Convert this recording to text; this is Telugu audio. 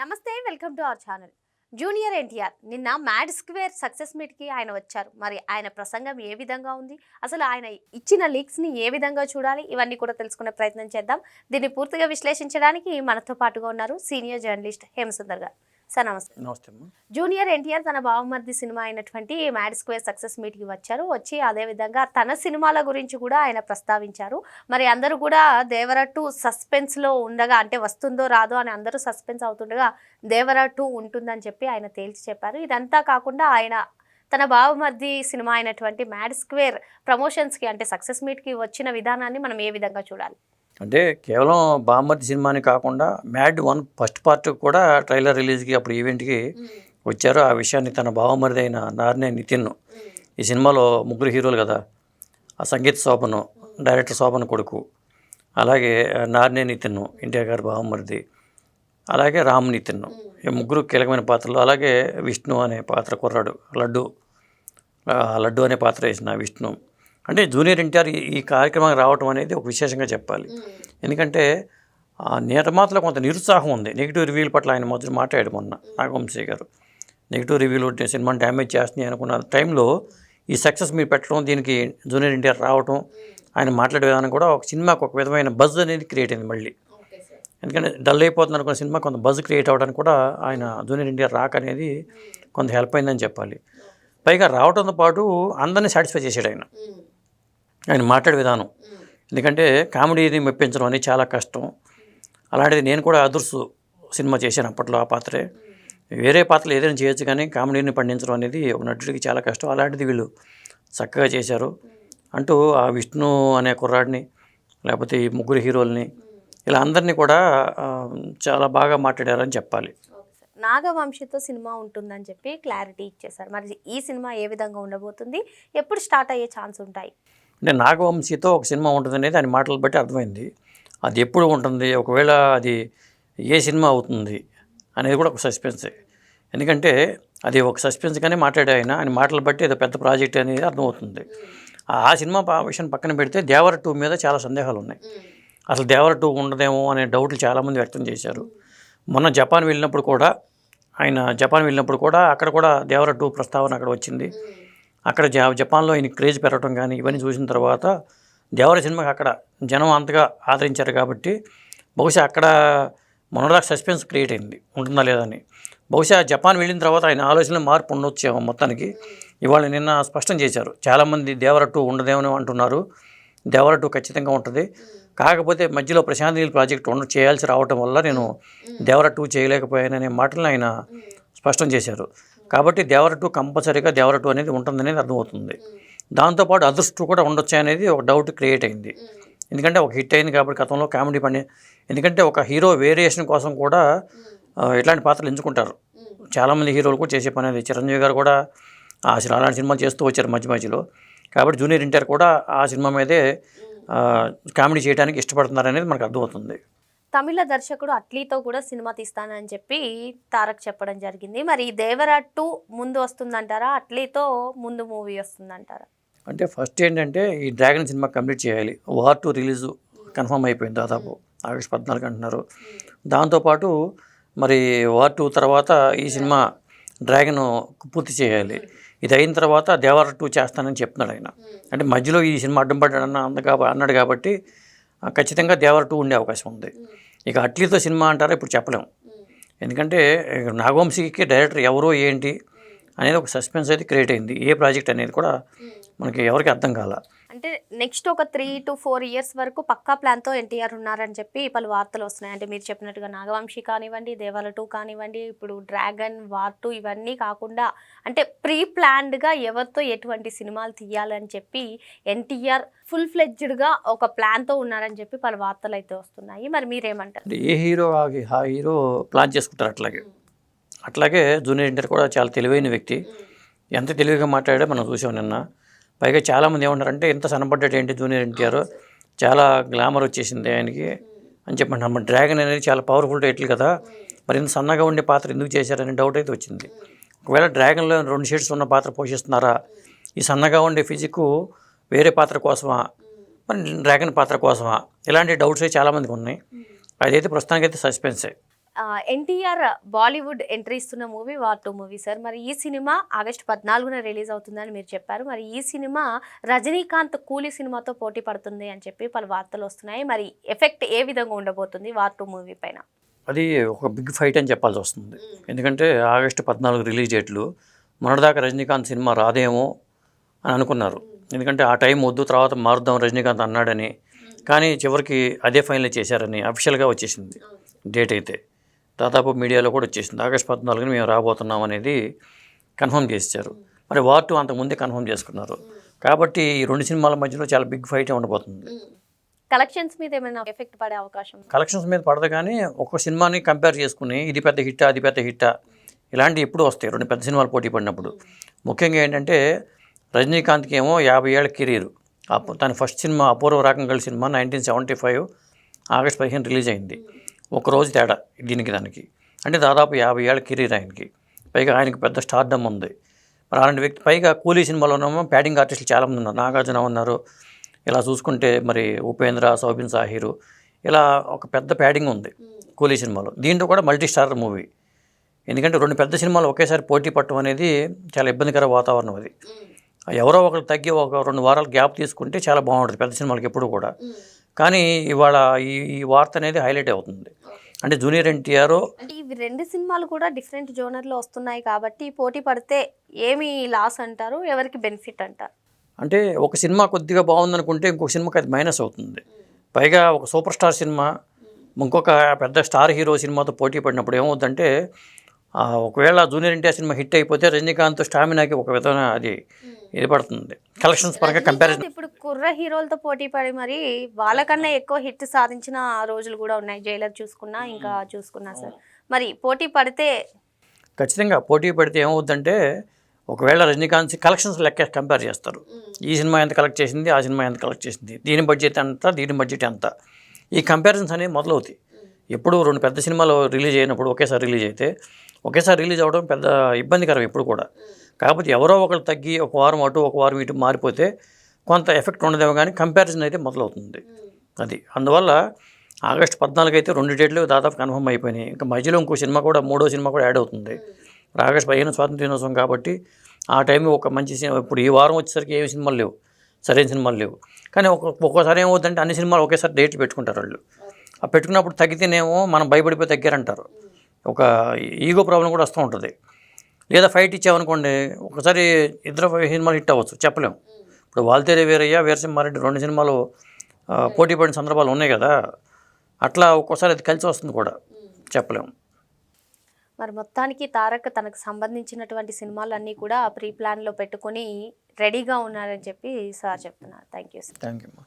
నమస్తే welcome to our channel. Junior NTR నిన్న మ్యాడ్ స్క్వేర్ సక్సెస్ మీట్కి ఆయన వచ్చారు. మరి ఆయన ప్రసంగం ఏ విధంగా ఉంది? అసలు ఆయన ఇచ్చిన లీక్స్ని ఏ విధంగా చూడాలి? ఇవన్నీ కూడా తెలుసుకునే ప్రయత్నం చేద్దాం. దీన్ని పూర్తిగా విశ్లేషించడానికి మనతో పాటుగా ఉన్నారు సీనియర్ జర్నలిస్ట్ హేమసుందర్ గారు. సార్ నమస్తే. నమస్తే జూనియర్ ఎన్టీఆర్ తన బావమర్ది సినిమా అయినటువంటి మ్యాడ్ స్క్వేర్ సక్సెస్ మీట్కి వచ్చారు. వచ్చి అదే విధంగా తన సినిమాల గురించి కూడా ఆయన ప్రస్తావించారు. మరి అందరూ కూడా దేవర టూ సస్పెన్స్లో ఉండగా అంటే వస్తుందో రాదో అని అందరూ సస్పెన్స్ అవుతుండగా దేవర టూ ఉంటుందని చెప్పి ఆయన తేల్చి చెప్పారు. ఇదంతా కాకుండా ఆయన తన బావమర్ది సినిమా అయినటువంటి మ్యాడ్ స్క్వేర్ ప్రమోషన్స్కి అంటే సక్సెస్ మీట్కి వచ్చిన విధానాన్ని మనం ఏ విధంగా చూడాలి? అంటే కేవలం బామ్మర్ది సినిమాని కాకుండా మ్యాడ్ వన్ ఫస్ట్ పార్ట్ కూడా ట్రైలర్ రిలీజ్కి అప్పుడు ఈవెంట్కి వచ్చారు. ఆ విషయాన్ని తన బావమరిది అయిన నార్నే నితిన్ ఈ సినిమాలో ముగ్గురు హీరోలు కదా ఆ సంగీత్ శోభను డైరెక్టర్ శోభన్ కొడుకు అలాగే నార్నే నితిన్ ఎన్టీఆర్ గారి బావమరిది అలాగే రామ్ నితిన్ ఈ ముగ్గురు కీలకమైన పాత్రలు. అలాగే విష్ణు అనే పాత్ర కుర్రాడు లడ్డు ఆ, లడ్డు అనే పాత్ర వేసిన విష్ణు. అంటే జూనియర్ ఎన్టీఆర్ ఈ- కార్యక్రమానికి రావటం అనేది ఒక విశేషంగా చెప్పాలి. ఎందుకంటే ఆ నిర్మాతలో కొంత నిరుత్సాహం ఉంది. నెగిటివ్ రివ్యూల పట్ల ఆయన మొదటి మాట్లాడాడు మొన్న నాగవంశీ గారు. నెగిటివ్ రివ్యూలు ఉంటే సినిమాని డ్యామేజ్ చేస్తున్నాయి అనుకున్న టైంలో ఈ సక్సెస్ మీరు పెట్టడం దీనికి జూనియర్ ఎన్టీఆర్ రావటం ఆయన మాట్లాడే విధానం కూడా ఒక సినిమాకు ఒక విధమైన బజ్ అనేది క్రియేట్ అయింది మళ్ళీ. ఎందుకంటే డల్ అయిపోతుంది అనుకున్న సినిమా కొంత బజ్ క్రియేట్ అవ్వడానికి కూడా ఆయన జూనియర్ ఎన్టీఆర్ రాక అనేది కొంత హెల్ప్ అయిందని చెప్పాలి. పైగా రావడంతో పాటు అందరినీ సాటిస్ఫై చేసాడు ఆయన. ఆయన మాట్లాడే విధానం. ఎందుకంటే కామెడీని మెప్పించడం అనేది చాలా కష్టం. అలాంటిది నేను కూడా అదుర్సు సినిమా చేశాను అప్పట్లో ఆ పాత్రే. వేరే పాత్రలు ఏదైనా చేయొచ్చు కానీ కామెడీని పండించడం అనేది ఒక నటుడికి చాలా కష్టం. అలాంటిది వీళ్ళు చక్కగా చేశారు. అంటూ ఆ విష్ణు అనే కుర్రాడిని లేకపోతే ఈ ముగ్గురు హీరోల్ని ఇలా అందరినీ కూడా చాలా బాగా మాట్లాడారని చెప్పాలి. నాగవంశితో సినిమా ఉంటుందని చెప్పి క్లారిటీ ఇచ్చేశారు. మరి ఈ సినిమా ఏ విధంగా ఉండబోతుంది? ఎప్పుడు స్టార్ట్ అయ్యే ఛాన్స్ ఉంటాయి? అంటే నాగవంశీతో ఒక సినిమా ఉంటుంది అనేది ఆయన మాటలు బట్టి అర్థమైంది. అది ఎప్పుడు ఉంటుంది? ఒకవేళ అది ఏ సినిమా అవుతుంది? అనేది కూడా ఒక సస్పెన్సే. ఎందుకంటే అది ఒక సస్పెన్స్గానే మాట్లాడే ఆయన. ఆయన మాటలు బట్టి ఏదో పెద్ద ప్రాజెక్ట్ అనేది అర్థమవుతుంది. ఆ సినిమా విషయం పక్కన పెడితే దేవర టూ మీద చాలా సందేహాలు ఉన్నాయి అసలు దేవర టూ ఉండదేమో అనే డౌట్లు చాలామంది వ్యక్తం చేశారు. మొన్న జపాన్ వెళ్ళినప్పుడు కూడా ఆయన జపాన్ వెళ్ళినప్పుడు కూడా అక్కడ కూడా దేవర టూ ప్రస్తావన అక్కడ వచ్చింది. అక్కడ జా జపాన్లో ఈయన క్రేజ్ పెరగడం కానీ ఇవన్నీ చూసిన తర్వాత దేవర సినిమాకి అక్కడ జనం అంతగా ఆదరించారు కాబట్టి బహుశా అక్కడ మొన్నదాకా సస్పెన్స్ క్రియేట్ అయింది. ఉంటుందా లేదా అని. బహుశా జపాన్ వెళ్ళిన తర్వాత ఆయన ఆలోచనలో మార్పు ఉండొచ్చేమో మొత్తానికి. ఇవాళ నిన్న స్పష్టం చేశారు. చాలామంది దేవర టూ ఉండదేమని అంటున్నారు. దేవర టూ ఖచ్చితంగా ఉంటుంది. కాకపోతే మధ్యలో ప్రశాంత్ నీల్ ప్రాజెక్ట్ ఉండ చేయాల్సి రావటం వల్ల నేను దేవర టూ చేయలేకపోయాననే మాటలను ఆయన స్పష్టం చేశారు. కాబట్టి దేవర టూ కంపల్సరీగా దేవర టూ అనేది ఉంటుందనేది అర్థమవుతుంది. దాంతోపాటు అదృష్ట టూ కూడా ఉండొచ్చు అనేది ఒక డౌట్ క్రియేట్ అయింది. ఎందుకంటే ఒక హిట్ అయింది కాబట్టి గతంలో కామెడీ పని ఎందుకంటే ఒక హీరో వేరియేషన్ కోసం కూడా ఇట్లాంటి పాత్రలు ఎంచుకుంటారు. చాలామంది హీరోలు కూడా చేసే పని అది. చిరంజీవి గారు కూడా ఆ అలాంటి సినిమాలు చేస్తూ వచ్చారు మధ్య మధ్యలో. కాబట్టి జూనియర్ ఎన్టీఆర్ కూడా ఆ సినిమా మీదే కామెడీ చేయడానికి ఇష్టపడుతున్నారు అనేది మనకు అర్థమవుతుంది. తమిళ దర్శకుడు అట్లీతో కూడా సినిమా తీస్తానని చెప్పి తారక్ చెప్పడం జరిగింది. మరి ఈ టూ ముందు వస్తుందంటారా? అట్లీతో ముందు మూవీ వస్తుందంటారా? అంటే ఫస్ట్ ఏంటంటే ఈ డ్రాగన్ సినిమా కంప్లీట్ చేయాలి. వార్ టూ రిలీజ్ కన్ఫర్మ్ అయిపోయింది దాదాపు. ఆగస్ట్ పద్నాలుగు అంటున్నారు. దాంతోపాటు మరి వార్ టూ తర్వాత ఈ సినిమా డ్రాగన్ పూర్తి చేయాలి. ఇది అయిన తర్వాత దేవర టూ చేస్తానని చెప్తున్నాడు ఆయన. అంటే మధ్యలో ఈ సినిమా అడ్డం పడ్డాడన్న అన్నాడు కాబట్టి ఖచ్చితంగా దేవర టూ ఉండే అవకాశం ఉంది. ఇక అట్లీతో సినిమా అంటారా? ఇప్పుడు చెప్పలేము ఎందుకంటే నాగవంశీకి డైరెక్టర్ ఎవరో ఏంటి అనేది ఒక సస్పెన్స్ అయితే క్రియేట్ అయింది. ఏ ప్రాజెక్ట్ అనేది కూడా మనకి ఎవరికి అర్థం కాల. అంటే నెక్స్ట్ ఒక త్రీ టు ఫోర్ ఇయర్స్ వరకు పక్కా ప్లాన్తో ఎన్టీఆర్ ఉన్నారని చెప్పి పలు వార్తలు వస్తున్నాయి. అంటే మీరు చెప్పినట్టుగా నాగవంశీ కానివ్వండి దేవాల టూ కానివ్వండి ఇప్పుడు డ్రాగన్ వార్ టూ ఇవన్నీ కాకుండా అంటే ప్రీ ప్లాన్డ్గా ఎవరితో ఎటువంటి సినిమాలు తీయాలని చెప్పి ఎన్టీఆర్ ఫుల్ ఫ్లెడ్జ్డ్గా ఒక ప్లాన్తో ఉన్నారని చెప్పి పలు వార్తలు అయితే వస్తున్నాయి. మరి మీరేమంటారు? ఏ హీరో ఆ ఆ హీరో ప్లాన్ చేసుకుంటారు అట్లాగే. అట్లాగే జూనియర్ ఎన్టీఆర్ కూడా చాలా తెలివైన వ్యక్తి. ఎంత తెలివిగా మాట్లాడాడో మనం చూసాం నిన్న. పైగా చాలామంది ఏమంటారంటే ఎంత సన్నపడ్డాడు ఏంటి జూనియర్ ఎన్టీఆర్? చాలా గ్లామర్ వచ్చేసింది ఆయనకి అని చెప్పండి. మన డ్రాగన్ అనేది చాలా పవర్ఫుల్ టైటిల్ కదా. మరి ఇంత సన్నగా ఉండే పాత్ర ఎందుకు చేశారనే డౌట్ అయితే వచ్చింది. ఒకవేళ డ్రాగన్లో రెండు షేడ్స్ ఉన్న పాత్ర పోషిస్తున్నారా? ఈ సన్నగా ఉండే ఫిజిక్ వేరే పాత్ర కోసమా? మరి డ్రాగన్ పాత్ర కోసమా? ఇలాంటి డౌట్స్ చాలామందికి ఉన్నాయి. అదైతే ప్రస్తుతానికైతే సస్పెన్సే. ఎన్టీఆర్ బాలీవుడ్ ఎంట్రీ ఇస్తున్న movie war two movie sir. మరి ఈ సినిమా ఆగస్టు పద్నాలుగున రిలీజ్ అవుతుందని మీరు చెప్పారు. మరి ఈ సినిమా రజనీకాంత్ కూలీ సినిమాతో పోటీ పడుతుంది అని చెప్పి పలు వార్తలు వస్తున్నాయి. మరి ఎఫెక్ట్ ఏ విధంగా ఉండబోతుంది వార్ టూ మూవీ పైన? అది ఒక బిగ్ ఫైట్ అని చెప్పాల్సి వస్తుంది. ఎందుకంటే ఆగస్టు పద్నాలుగు రిలీజ్ డేట్లు మొన్నటిదాకా రజనీకాంత్ సినిమా రాదేమో అని అనుకున్నారు. ఎందుకంటే ఆ టైం వద్దు తర్వాత మారుద్దాం రజనీకాంత్ అన్నాడని. కానీ చివరికి అదే ఫైనల్ చేశారని అఫీషియల్గా వచ్చేసింది డేట్ అయితే. దాదాపు మీడియాలో కూడా వచ్చేసింది. ఆగస్ట్ పద్నాలుగుని మేము రాబోతున్నాం అనేది కన్ఫర్మ్ చేశారు. మరి వార్ టూ అంతకుముందే కన్ఫర్మ్ చేసుకున్నారు. కాబట్టి ఈ రెండు సినిమాల మధ్యలో చాలా బిగ్ ఫైటే ఉండబోతుంది. కలెక్షన్స్ మీద ఏమైనా ఎఫెక్ట్ పడే అవకాశం? కలెక్షన్స్ మీద పడదు కానీ ఒక్క సినిమాని కంపేర్ చేసుకుని ఇది పెద్ద హిట్టా అది పెద్ద హిట్టా ఇలాంటివి ఎప్పుడు వస్తాయి. రెండు పెద్ద సినిమాలు పోటీ పడినప్పుడు. ముఖ్యంగా ఏంటంటే రజనీకాంత్కి ఏమో యాభై ఏళ్ళ కెరీర్. అప్పు తన ఫస్ట్ సినిమా అపూర్వ రాకంగల్ సినిమా నైన్టీన్ సెవెంటీ ఫైవ్ ఆగస్ట్ పదిహేను రిలీజ్ అయింది. ఒకరోజు తేడా దీనికి దానికి. అంటే దాదాపు యాభై ఏళ్ళ కెరీర్ ఆయనకి. పైగా ఆయనకి పెద్ద స్టార్డమ్ ఉంది. మరి అలాంటి వ్యక్తి పైగా కూలీ సినిమాలోనేమో ప్యాడింగ్ ఆర్టిస్టులు చాలామంది ఉన్నారు. నాగార్జున ఉన్నారు. ఇలా చూసుకుంటే మరి ఉపేంద్ర సౌబిన్ సాహిరు ఇలా ఒక పెద్ద ప్యాడింగ్ ఉంది కూలీ సినిమాలో. దీంట్లో కూడా మల్టీ స్టార్ మూవీ. ఎందుకంటే రెండు పెద్ద సినిమాలు ఒకేసారి పోటీ పట్టడం అనేది చాలా ఇబ్బందికర వాతావరణం అది. ఎవరో ఒకరు తగ్గి ఒక రెండు వారాలు గ్యాప్ తీసుకుంటే చాలా బాగుంటుంది పెద్ద సినిమాలకి ఎప్పుడు కూడా. కానీ ఇవాళ ఈ ఈ వార్త అనేది హైలైట్ అవుతుంది. అంటే జూనియర్ ఎన్టీఆర్ అంటే ఇవి రెండు సినిమాలు కూడా డిఫరెంట్ జోనర్లో వస్తున్నాయి కాబట్టి పోటీ పడితే ఏమి లాస్ అంటారు? ఎవరికి బెనిఫిట్ అంటారు? అంటే ఒక సినిమా కొద్దిగా బాగుందనుకుంటే ఇంకొక సినిమాకి అది మైనస్ అవుతుంది. పైగా ఒక సూపర్ స్టార్ సినిమా ఇంకొక పెద్ద స్టార్ హీరో సినిమాతో పోటీ పడినప్పుడు ఏమవుతుందంటే ఒకవేళ జూనియర్ ఎన్టీఆర్ సినిమా హిట్ అయిపోతే రజనీకాంత్ స్టామినాకి ఒక విధమైన అది ఇది పడుతుంది కలెక్షన్స్ పరంగా కంపారిజన్ ఇప్పుడు కుర్ర హీరోలతో పోటీ పడి మరి వాళ్ళకన్నా ఎక్కువ హిట్ సాధించిన రోజులు కూడా ఉన్నాయి. జైలర్ చూసుకున్నా ఇంకా చూసుకున్నా సార్. మరి పోటీ పడితే ఖచ్చితంగా పోటీ పడితే ఏమవుద్దంటే ఒకవేళ రజనీకాంత్ కలెక్షన్స్ లెక్క కంపేర్ చేస్తారు. ఈ సినిమా ఎంత కలెక్ట్ చేసింది ఆ సినిమా ఎంత కలెక్ట్ చేసింది దీని బడ్జెట్ ఎంత దీని బడ్జెట్ ఎంత. ఈ కంపారిజన్స్ అనేవి మొదలవుతాయి. ఎప్పుడు రెండు పెద్ద సినిమాలు రిలీజ్ అయినప్పుడు ఒకేసారి రిలీజ్ అయితే ఒకేసారి రిలీజ్ అవ్వడం పెద్ద ఇబ్బందికరం ఎప్పుడు కూడా. కాకపోతే ఎవరో ఒకరు తగ్గి ఒక వారం అటు ఒక వారం ఇటు మారిపోతే కొంత ఎఫెక్ట్ ఉండదేమో కానీ కంపారిజన్ అయితే మొదలవుతుంది. అది. అందువల్ల ఆగస్ట్ పద్నాలుగు అయితే రెండు డేట్లు దాదాపు కన్ఫర్మ్ అయిపోయినాయి. ఇంకా మధ్యలో ఇంకో సినిమా కూడా మూడో సినిమా కూడా యాడ్ అవుతుంది. ఆగస్ట్ పదిహేను స్వాతంత్ర దినోత్సవం కాబట్టి ఆ టైం ఒక మంచి సినిమా ఇప్పుడు ఈ వారం వచ్చేసరికి ఏమి సినిమాలు లేవు. సరైన సినిమాలు లేవు. కానీ ఒక ఒక్కోసారి ఏమవుతుందంటే అన్ని సినిమాలు ఒకేసారి డేట్లు పెట్టుకుంటారు వాళ్ళు. ఆ పెట్టుకున్నప్పుడు తగ్గితేనేమో మనం భయపడిపోయి తగ్గారంటారు. ఒక ఈగో ప్రాబ్లం కూడా వస్తూ ఉంటుంది. లేదా ఫైట్ ఇచ్చామనుకోండి ఒకసారి ఇద్దరు సినిమాలు హిట్ అవ్వచ్చు చెప్పలేం. ఇప్పుడు వాల్తేరే వీరయ్య వీరసింహారెడ్డి రెండు సినిమాలు ఆ, పోటీ పడిన సందర్భాలు ఉన్నాయి కదా అట్లా ఒక్కోసారి అది కలిసి వస్తుంది కూడా చెప్పలేము మరి మొత్తానికి తారక్ తనకు సంబంధించినటువంటి సినిమాలన్నీ కూడా ప్రీ ప్లాన్లో పెట్టుకొని రెడీగా ఉన్నారని చెప్పి సార్ చెప్తున్నారు. Thank you sir thank you